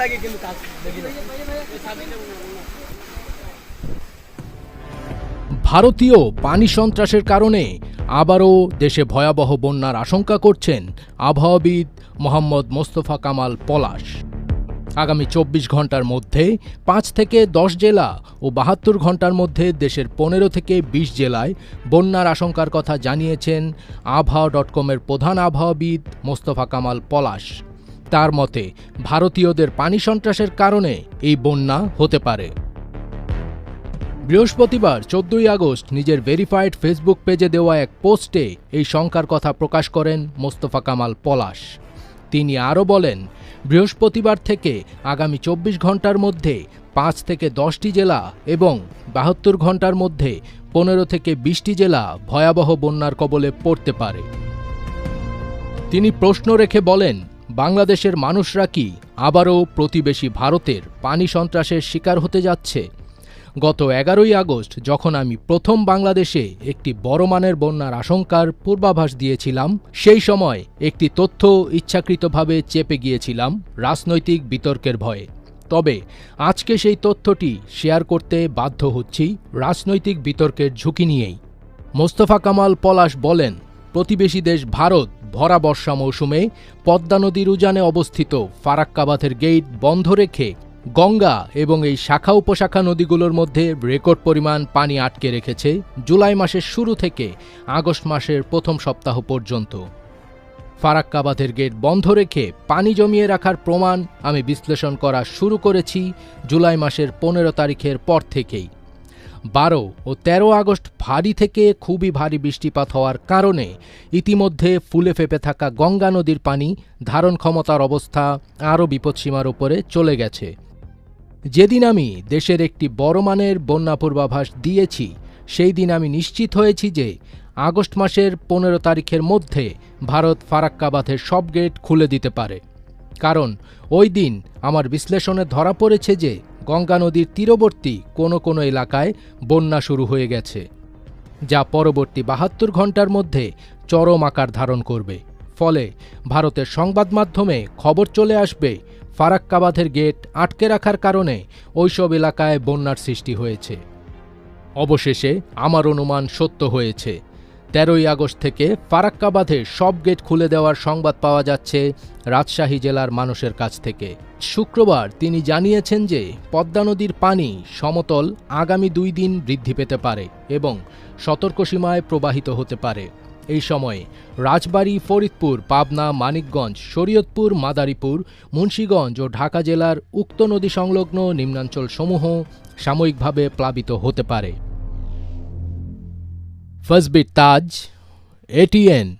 থাকে কিন্তু কাজ দেখি ভারতীয় পানি সন্ত্রাসের কারণে আবারও দেশে ভয়াবহ বন্যার আশঙ্কা করছেন আবহাওয়াবিদ মোহাম্মদ মোস্তফা কামাল পলাশ। আগামী চব্বিশ ঘণ্টার মধ্যে পাঁচ থেকে দশ জেলা ও বাহাত্তর ঘণ্টার মধ্যে দেশের পনেরো থেকে বিশ জেলায় বন্যার আশঙ্কার কথা জানিয়েছেন আবহাওয়া ডট কমের প্রধান আবহাওয়াবিদ মোস্তফা কামাল পলাশ। তার মতে, ভারতীয়দের পানি সন্ত্রাসের কারণে এই বন্যা হতে পারে। বৃহস্পতিবার, চোদ্দই আগস্ট, নিজের ভেরিফাইড ফেসবুক পেজে দেওয়া এক পোস্টে এই শঙ্কার কথা প্রকাশ করেন মোস্তফা কামাল পলাশ। তিনি আরও বলেন, বৃহস্পতিবার থেকে আগামী চব্বিশ ঘণ্টার মধ্যে পাঁচ থেকে দশটি জেলা এবং বাহাত্তর ঘণ্টার মধ্যে পনেরো থেকে বিশটি জেলা ভয়াবহ বন্যার কবলে পড়তে পারে। তিনি প্রশ্ন রেখে বলেন বাংলাদেশের মানুষরা কি আবারও প্রতিবেশী ভারতের পানি সন্ত্রাসের শিকার হতে যাচ্ছে? গত এগারোই আগস্ট যখন আমি প্রথম বাংলাদেশে একটি বড় মানের বন্যার আশঙ্কার পূর্বাভাস দিয়েছিলাম, সেই সময় একটি তথ্য ইচ্ছাকৃতভাবে চেপে গিয়েছিলাম রাজনৈতিক বিতর্কের ভয়ে। তবে আজকে সেই তথ্যটি শেয়ার করতে বাধ্য হচ্ছি রাজনৈতিক বিতর্কের ঝুঁকি নিয়েই। মোস্তফা কামাল পলাশ বলেন, প্রতিবেশী দেশ ভারত ভরা বর্ষা মৌসুমে পদ্মা নদীর উজানে অবস্থিত ফারাক্কাবাথের গেট বন্ধ রেখে গঙ্গা এবং এই শাখা উপশাখা নদীগুলোর মধ্যে রেকর্ড পরিমাণ পানি আটকে রেখেছে জুলাই মাসের শুরু থেকে আগস্ট মাসের প্রথম সপ্তাহ পর্যন্ত। ফারাক্কাবাথের গেট বন্ধ রেখে পানি জমিয়ে রাখার প্রমাণ আমি বিশ্লেষণ করা শুরু করেছি জুলাই মাসের পনেরো তারিখের পর থেকেই। বারো ও ১৩ আগস্ট ভারী থেকে খুবই ভারী বৃষ্টিপাত হওয়ার কারণে ইতিমধ্যে ফুলে ফেপে থাকা গঙ্গা নদীর পানি ধারণ ক্ষমতার অবস্থা আরও বিপদসীমার ওপরে চলে গেছে। যেদিন আমি দেশের একটি বড় মানের বন্যা পূর্বাভাস দিয়েছি, সেই দিন আমি নিশ্চিত হয়েছি যে আগস্ট মাসের পনেরো তারিখের মধ্যে ভারত ফারাক্কাবাথের সব গেট খুলে দিতে পারে। কারণ ওই দিন আমার বিশ্লেষণে ধরা পড়েছে যে গঙ্গা নদীর তীরবর্তী কোনো কোনো এলাকায় বন্যা শুরু হয়ে গেছে, যা পরবর্তী বাহাত্তর ঘণ্টার মধ্যে চরম আকার ধারণ করবে। ফলে ভারতের সংবাদ মাধ্যমে খবর চলে আসবে ফারাক্কাবাধের গেট আটকে রাখার কারণে ওইসব এলাকায় বন্যার সৃষ্টি হয়েছে। অবশেষে আমার অনুমান সত্য হয়েছে। তেরোই আগস্ট থেকে ফারাক্কাবাধে সব গেট খুলে দেওয়ার সংবাদ পাওয়া যাচ্ছে রাজশাহী জেলার মানুষের কাছ থেকে। শুক্রবার তিনি জানিয়েছেন যে পদ্মা নদীর পানি সমতল আগামী দুই দিন বৃদ্ধি পেতে পারে এবং সতর্কসীমায় প্রবাহিত হতে পারে। এই সময়ে রাজবাড়ী, ফরিদপুর, পাবনা, মানিকগঞ্জ, শরীয়তপুর, মাদারীপুর, মুন্সীগঞ্জ ও ঢাকা জেলার উক্ত নদী সংলগ্ন নিম্নাঞ্চল সমূহ সাময়িকভাবে প্লাবিত হতে পারে। Fazbitage, ATN